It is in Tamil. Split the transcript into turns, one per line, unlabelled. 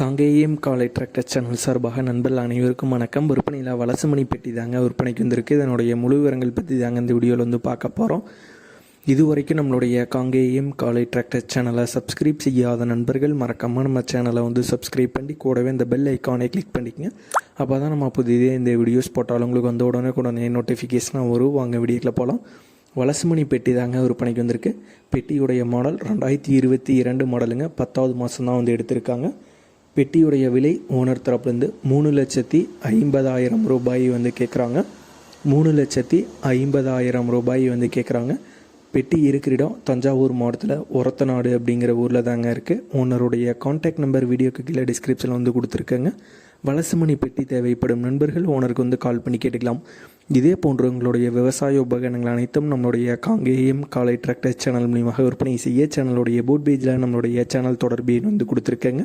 காங்கேயம் காலை டிராக்டர் சேனல் சார்பாக நண்பர்கள் அனைவருக்கும் வணக்கம். விற்பனையில் வலசுமணி பெட்டி தாங்க விற்பனைக்கு வந்திருக்கு. இதனுடைய முழு விவரங்கள் பற்றி தாங்க இந்த வீடியோவில் வந்து பார்க்க போகிறோம் இது வரைக்கும் நம்மளுடைய காங்கேயம் காலை டிராக்டர் சேனலை சப்ஸ்கிரைப் செய்யாத நண்பர்கள் மறக்காமல் நம்ம சேனலை வந்து சப்ஸ்கிரைப் பண்ணி கூடவே இந்த பெல் ஐக்கானை கிளிக் பண்ணிக்கங்க. அப்போ தான் நம்ம புதிதே இந்த வீடியோஸ் போட்டாலும் உங்களுக்கு வந்து உடனே உடனே நோட்டிஃபிகேஷனாக வரும். வாங்க வீடியோக்கில் போகலாம் வலசுமணி பெட்டி தாங்க விற்பனைக்கு வந்திருக்கு. பெட்டியுடைய மாடல் ரெண்டாயிரத்தி இருபத்தி இரண்டு மாடலுங்க பத்தாவது மாதம் தான் வந்து எடுத்திருக்காங்க. பெட்டியுடைய விலை ஓனர் தரப்புலேருந்து மூணு லட்சத்தி ஐம்பதாயிரம் ரூபாய் வந்து கேட்குறாங்க. மூணு லட்சத்தி ஐம்பதாயிரம் ரூபாய் வந்து கேட்குறாங்க. பெட்டி இருக்கிற இடம் தஞ்சாவூர் மாவட்டத்தில் ஒரத்தநாடு அப்படிங்கிற ஊரில் தாங்க இருக்குது ஓனருடைய காண்டாக்ட் நம்பர் வீடியோக்கு கீழே டிஸ்கிரிப்ஷனில் வந்து கொடுத்துருக்கேங்க. வலசுமணி பெட்டி தேவைப்படும் நண்பர்கள் ஓனருக்கு வந்து கால் பண்ணி கேட்டுக்கலாம். இதே போன்று உங்களுடைய விவசாய உபகரணங்கள் அனைத்தும் நம்மளுடைய காங்கேயம் காலை டிராக்டர் சேனல் மூலியமாக விற்பனை செய்ய சேனலுடைய போட் பேஜில் நம்மளுடைய சேனல் தொடர்பு வந்து கொடுத்துருக்கேங்க.